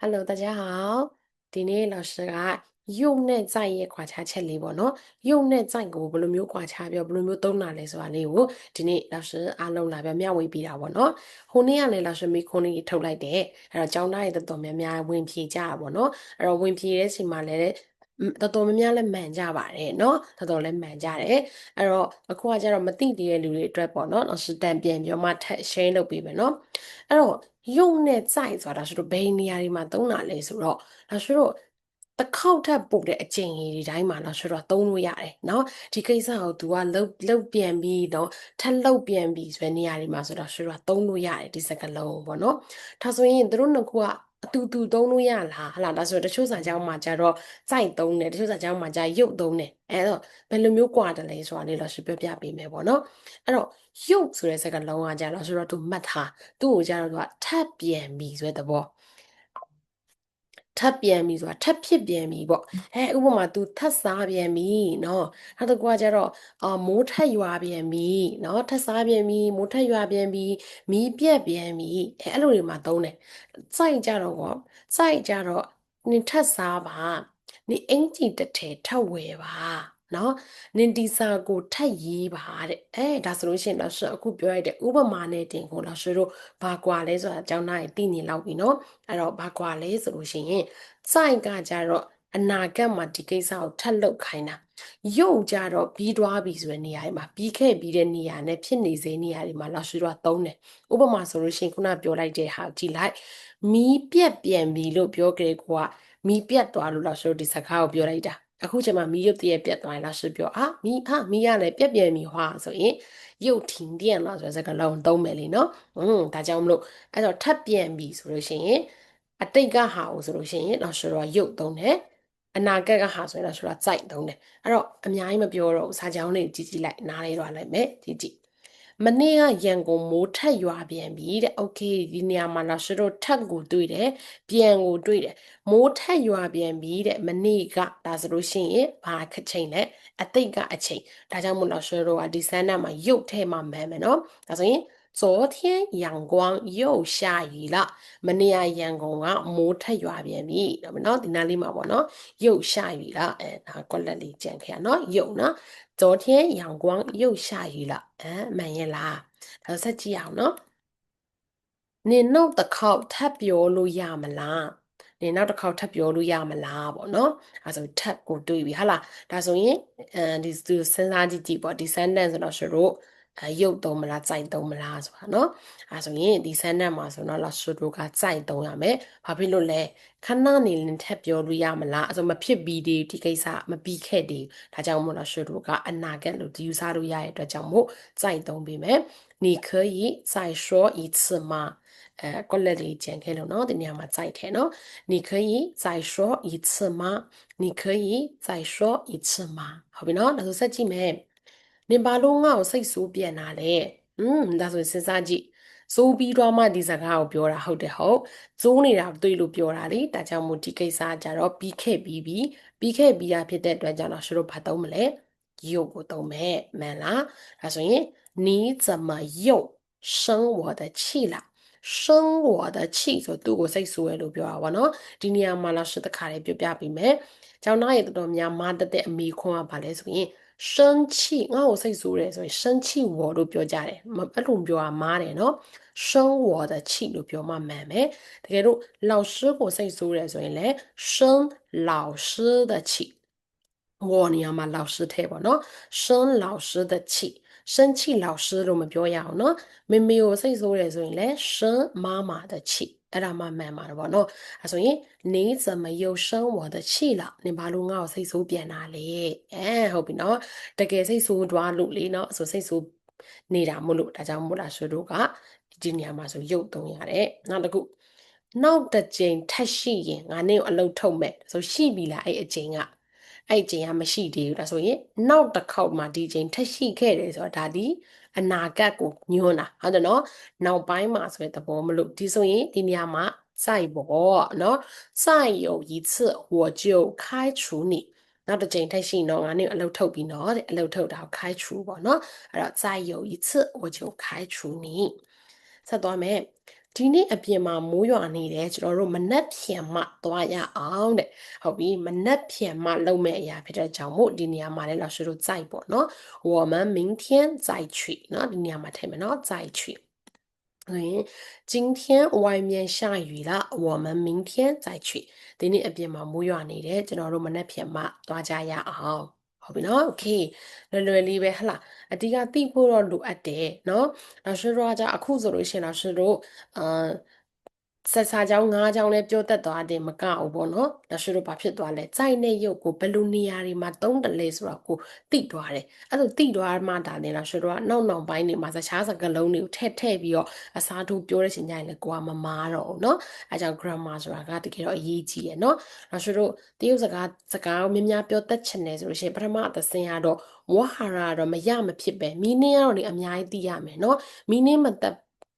Hello，大家好。ဒီနေ့老师ကယုတ်နဲ့ကြိုက်ရဲ့ခွာခြားချက်လေးပေါ့နော်။ယုတ်နဲ့ကြိုက်ကိုဘယ်လိုမျိုးခွာခြားပြောဘယ်လိုမျိုးသုံးတာလဲဆိုတာလေးကိုဒီနေ့老师အားလုံးလာပြမျှဝေပေးတာပေါ့နော်။ဟိုနေ့ကလည်း老师မိခွန်းလေးထုတ်လိုက်တယ်။အဲ့တော့ကျောင်းသားတွေတော်တော်များများဝင်ဖြေကြတာပေါ့နော်။အဲ့တော့ဝင်ဖြေတဲ့အချိန်မှာလည်းတော်တော်များများလည်းမှန်ကြပါတယ်เนาะတော်တော်လည်းမှန်ကြတယ်အဲ့တော့အခုကကျတော့မသိသေးတဲ့လူတွေအတွက်ပေါ့เนาะတော့စတန်ပြန်ပြီးမှထပ် share လုပ်ပေးမယ်เนาะအဲ့တော့ ယုံနဲ့ကြိုက်ဆိုတာဆိုတော့ဘယ်နေရာတွေမှာသုံးတာလဲဆိုတော့ဒါဆိုတော့တစ်ခေါက်ထပ်ပို့တဲ့အကျင့်ကြီးဒီတိုင်းမှာတော့ဆိုတော့သုံးလို့ရတယ်เนาะဒီကိစ္စကို तू ကလှုပ်လှုပ်ပြန်ပြီးတော့ထပ်လှုပ်ပြန်ပြီးဆိုတဲ့နေရာတွေမှာဆိုတော့ဆိုတော့သုံးလို့ရတယ်ဒီစကားလုံးပေါ့เนาะဒါဆိုရင်တို့နှစ်ခုက အတူတူသုံးလို့ရလားဟလာဒါဆိုတချို့စာကြောင်းမှာကြတော့စိုက်သုံးတယ်တချို့စာကြောင်းမှာကြရုပ်သုံးတယ်အဲ့တော့ဘယ်လိုမျိုးကွာတယ်လဲဆိုတာလေးတော့ရှင်းပြပြပေးမယ်ပေါ့နော်အဲ့တော့ရုပ်ဆိုတဲ့စကားလုံးကကြတော့ဆိုတော့သူမှတ်ထားသူ့ကိုကြတော့သူကထပ်ပြန်ပြီဆိုတဲ့သဘော ထပ်ပြန်ပြီဆိုတာထပ်ဖြစ်ပြန်ပြီပေါ့အဲဥပမာ तू ထပ်စားပြန်ပြီเนาะနောက်တစ်ခုကကျတော့အာမိုးထပ်ရွာပြန်ပြီเนาะထပ်စားပြန်ပြီမိုးထပ်ရွာပြန်ပြီမီးပြက်ပြန်ပြီအဲအဲ့လိုတွေမှာသုံးတယ်စိုက်ကြတော့ကောစိုက်ကြတော့နင်ထပ်စားပါနင်အင်ကြီးတစ်ထည်ထပ်ဝယ်ပါ နော်နင်ဒီစာကိုထပ်ရေးပါတဲ့အဲဒါဆိုလို့ရှိရင်တော့ရှအခုပြောရတဲ့ဥပမာနဲ့တင်ကိုတော့ရှတို့ဘာကွာလဲဆိုတာအကြောင်းသားရင်သိနေလောက်ပြီနော်အဲ့တော့ဘာကွာလဲဆိုလို့ရှိရင်စိုက်ကကြတော့အနာဂတ်မှာဒီကိစ္စကိုထပ်လုပ်ခိုင်းတာရုပ်ကြတော့ပြီးသွားပြီဆိုတဲ့နေရာတွေမှာပြီးခဲ့ပြီးတဲ့နေရာနဲ့ဖြစ်နေစေနေရာတွေမှာလောက်ရှိတော့သုံးတယ်ဥပမာဆိုလို့ရှိရင်ခုနပြောလိုက်တဲ့ဟာကြည့်လိုက်မီးပြက်ပြန်ပြီလို့ပြောကြတဲ့ကွာမီးပြက်သွားလို့လောက်ရှိဒီစကားကိုပြောလိုက်တာ အခုချိန်မှာမီးရုပ်တရက်ပြတ်သွားရင်လားရှိပြောအာမီးဟာမီးရလည်းပြက်ပြန်ပြီဟွာဆိုရင်ရုပ်ထင်ပြန်လားဆိုတဲ့စကားလုံးသုံးမယ်လीနော်อืมဒါကြောင့်မလို့အဲ့တော့ထပ်ပြန်ပြီဆိုလို့ရှိရင်အတိတ်ကဟာကိုဆိုလို့ရှိရင်တော့ရှိတော့ရုပ်သုံးတယ်အနာဂတ်ကဟာဆိုရင်တော့ရှိတော့စိုက်သုံးတယ်အဲ့တော့အများကြီးမပြောတော့ဘူးစာကြောင်းလေးကြည့်ကြည့်လိုက်နားလေးတော့လိုက်မယ်ကြည့်ကြည့် မနေ့ကရန်ကုန်မိုးထက်ရွာပြန်ပြီတဲ့။ Okay ဒီနေရာမှာလာရှတို့ထက်ကိုတွေ့တယ်။ပြန်ကိုတွေ့တယ်။မိုးထက်ရွာပြန်ပြီတဲ့။မနေ့ကဒါဆိုလို့ရှိရင်ဘာခချိန်လဲ။အသိကအချိန်။ဒါကြောင့်မို့လာရှတို့ကဒီဆန်းနာမှာရုပ်ထဲမှာမှန်မယ်နော်။ဒါဆိုရင် 昨天阳光又下雨了မနေ့ကရန်ကုန်ကမိုးထက်ရွာပြန်ပြီနော်ဒီနားလေးမှာပေါ့နော်又下雨了အဲဒါကွက်လက်လေးကြံခဲ့ရနော်又နော်昨天阳光又下雨了အဲမှန်ရဲ့လားဒါဆက်ကြည့်အောင်နော်နင်နောက်တစ်ခေါက်ထပ်ပြောလို့ရမလားနင်နောက်တစ်ခေါက်ထပ်ပြောလို့ရမလားပေါ့နော်အဲဆိုထပ်ကိုတွေးပြီဟာလားဒါဆိုရင်အဲဒီစဉ်းစားကြည့်ကြည့်ပေါ့ဒီ sentence ဆိုတော့ရှတို့ အဲရုပ်သုံးမလားကြိုက်သုံးမလားဆိုတာเนาะအဲဆိုရင်ဒီဆန်းနဲ့မှာဆိုတော့လာရှုတို့ကကြိုက်သုံးရမယ်ဘာဖြစ်လို့လဲခဏနေလင်းထက်ပြောလို့ရမလားအဲဆိုမဖြစ်ပြီးဒီဒီကိစ္စမပြီးခဲ့ဒီဒါကြောင့်မို့လို့ရှုတို့ကအနာဂတ်လို့ဒီယူဆလို့ရတဲ့အတွက်ကြောင့်မို့ကြိုက်သုံးပေးမယ်你可以再说一次吗အဲကွက်လက်လေးကျန်ခဲ့လို့เนาะဒီနေရာမှာကြိုက်တယ်เนาะ你可以再说一次吗你可以再说一次吗ဟုတ်ပြီเนาะဒါဆိုဆက်ကြည့်မယ် နင်ဘာလို့ငါ့ကိုစိတ်ဆိုးပြန်တာလဲอืมဒါဆိုစဉ်းစားကြည့်စိုးပြီးတော့မှဒီစကားကိုပြောတာဟုတ်တယ်ဟုတ်ဇိုးနေတာတွေ့လို့ပြောတာလေဒါကြောင့်မို့ဒီကိစ္စကြတော့ပြီးခဲ့ပြီးပြီပြီးခဲ့ပြီးတာဖြစ်တဲ့အတွက်ကြောင့်တော့ရှတို့ဘာသုံးမလဲရုပ်ကိုသုံးမယ်မှန်လားဒါဆိုရင်你怎么又生我的气了生我的气ဆိုသူ့ကိုစိတ်ဆိုးရလို့ပြောတာပေါ့နော်ဒီနေရာမှာလာရှစ်တခါလေးပြောပြပေးမယ်ကျောင်းသားရေတော်တော်များမားတက်တဲ့အမိခွန်းကဘာလဲဆိုရင် 生气ငါ့ကိုစိတ်ဆိုးတယ်ဆိုရင်生气我လို့ပြောကြတယ်အဲ့လိုပြောတာမားတယ်နော်生我的气လို့ပြောမှမှန်မယ်တကယ်လို့老师ကိုစိတ်ဆိုးတယ်ဆိုရင်လည်း生老师的气我နေရာမှာ老师ထဲပေါ့နော်生老师的气生气老师လို့မပြောရအောင်နော်မေမေကိုစိတ်ဆိုးတယ်ဆိုရင်လည်း生妈妈的气 အဲ့ဒါမှမှန်ပါတယ်ပေါ့နော်အဲဆိုရင်နေ怎么又生我的气了နင်ဘာလို့ငါ့ကိုစိတ်ဆိုးပြန်တာလဲအဲဟုတ်ပြီနော်တကယ်စိတ်ဆိုးသွားလို့လေနော်ဆိုစိတ်ဆိုးနေတာမို့လို့ဒါကြောင့်မို့လားဆိုတို့ကဒီနေရာမှာဆိုရုပ်သုံးရတယ်နောက်တစ်ခုနောက်တစ်ကြိမ်ထက်ရှိရင်ငါနင့်ကိုအလုပ်ထုတ်မယ်ဆိုရှိပြီလားအဲ့အချိန်က အဲ့အချိန်ကမရှိသေးဘူးဒါဆိုရင်နောက်တစ်ခေါက်မှဒီချိန်ထက်ရှိခဲ့တယ်ဆိုတာဒါဒီအနာဂတ်ကိုညွှန်းတာဟုတ်တယ်နော်နောက်ပိုင်းမှာဆိုတဲ့သဘောမလို့ဒီဆိုရင်ဒီနေရာမှာ再播နော်再有一次我就开除你နောက်တစ်ချိန်ထိုက်ရှိတော့ငါနဲ့အလုပ်ထုတ်ပြီးတော့တဲ့အလုပ်ထုတ်တာကို开除ပေါ့နော်အဲ့တော့再有一次我就开除你ဆက်သွားမယ် ဒီနေ့အပြင်မှာမိုးရွာနေတယ်ကျွန်တော်တို့မနက်ဖြန်မှသွားရအောင်တဲ့ဟုတ်ပြီမနက်ဖြန်မှလုပ်မယ့်အရာဖြစ်တဲ့ကြောင့်မို့ဒီနေရာမှာလည်း老师တို့စိုက်ပေါ့နော်我们明天再去နော်ဒီနေရာမှာထည့်မယ်နော်再去ဆိုရင်今天外面下雨了我们明天再去ဒီနေ့အပြင်မှာမိုးရွာနေတယ်ကျွန်တော်တို့မနက်ဖြန်မှသွားကြရအောင် ဟုတ်ပြီနော်โอเคလွယ်လွယ်လေးပဲဟလာအဓိကသိဖို့တော့လိုအပ်တယ်နော်နောက်ရှိတော့じゃအခုဆိုလို့ရှိရင်နောက်ရှိတော့အာ ဆက်စာကြောင်း၅ကြောင်းလည်းပြောတတ်သွားတယ်မကအောင်ပေါ့နော်။ဒါရှိလို့ဘာဖြစ်သွားလဲ။စိုက်နဲ့ရုပ်ကိုဘယ်လိုနေရာတွေမှာသုံးတယ်လဲဆိုတာကိုသိသွားတယ်။အဲ့လိုသိသွားမှဒါနဲ့လားရှိတော့နောက်နောက်ပိုင်းတွေမှာစကားစကားလုံးတွေကိုထည့်ထည့်ပြီးတော့အစားထိုးပြောတဲ့ချိန်ကျရင်လည်းကိုကမမားတော့ဘူးနော်။အဲကြောင့် grammar ဆိုတာကတကယ်တော့အရေးကြီးရယ်နော်။ဒါရှိလို့တရုတ်စကားစကားကိုများများပြောတတ်ချင်တယ်ဆိုလို့ရှိရင်ပထမအသစင်ကတော့ဝဟာရတော့မရမဖြစ်ပဲ meaning ကတော့လေအများကြီးသိရမယ်နော် meaning မသက်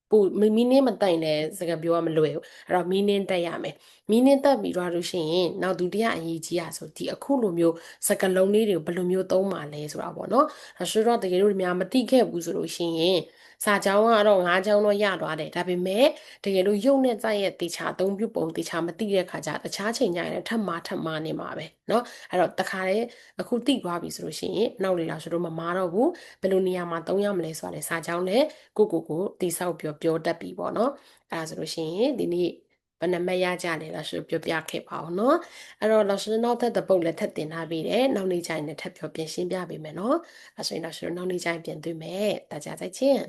ပူ meaning မတိုင်တဲ့စကားပြောရမလွယ်ဘူးအဲ့တော့ meaning တက်ရမယ် meaning တက်ပြီးတော့လို့ရှိရင်နောက်ဒုတိယအရေးကြီးရဆိုဒီအခုလိုမျိုးစကားလုံးလေးတွေကိုဘယ်လိုမျိုးသုံးပါလဲဆိုတာပေါ့နော်ဒါဆိုတော့တကယ်လို့များမသိခဲ့ဘူးဆိုလို့ရှိရင် စာကြောင်းကတော့၅ချောင်းတော့ရသွားတယ်ဒါပေမဲ့တကယ်လို့ရုပ်နဲ့စိုက်ရဲ့တေချာအသုံးပြုပုံတေချာမသိတဲ့ခါကျတခြားချိန်ညရင်ထပ်မထပ်မနေမှာပဲเนาะအဲ့တော့တခါလေအခုသိသွားပြီဆိုလို့ရှိရင်နောက်လေလာဆိုတော့မမားတော့ဘူးဘယ်လိုနေရာမှာသုံးရမလဲဆိုတာလေစာကြောင်းနဲ့ကိုကိုကိုတိဆောက်ပြောပြောတတ်ပြီပေါ့เนาะအဲ့ဒါဆိုလို့ရှိရင်ဒီနေ့ဘယ်နှမရကြလဲလားဆိုပြောပြခဲ့ပါအောင်เนาะအဲ့တော့လောက်ရှင်နောက်ထပ်တပုတ်လည်းထပ်တင်ထားပေးတယ်နောက်နေ့ကျရင်လည်းထပ်ပြောပြင်ရှင်းပြပေးမယ်เนาะအဲ့ဆိုရင်လောက်ရှင်နောက်နေ့ကျရင်ပြင်သွင်းမယ်တာကြစိုက်ချင်း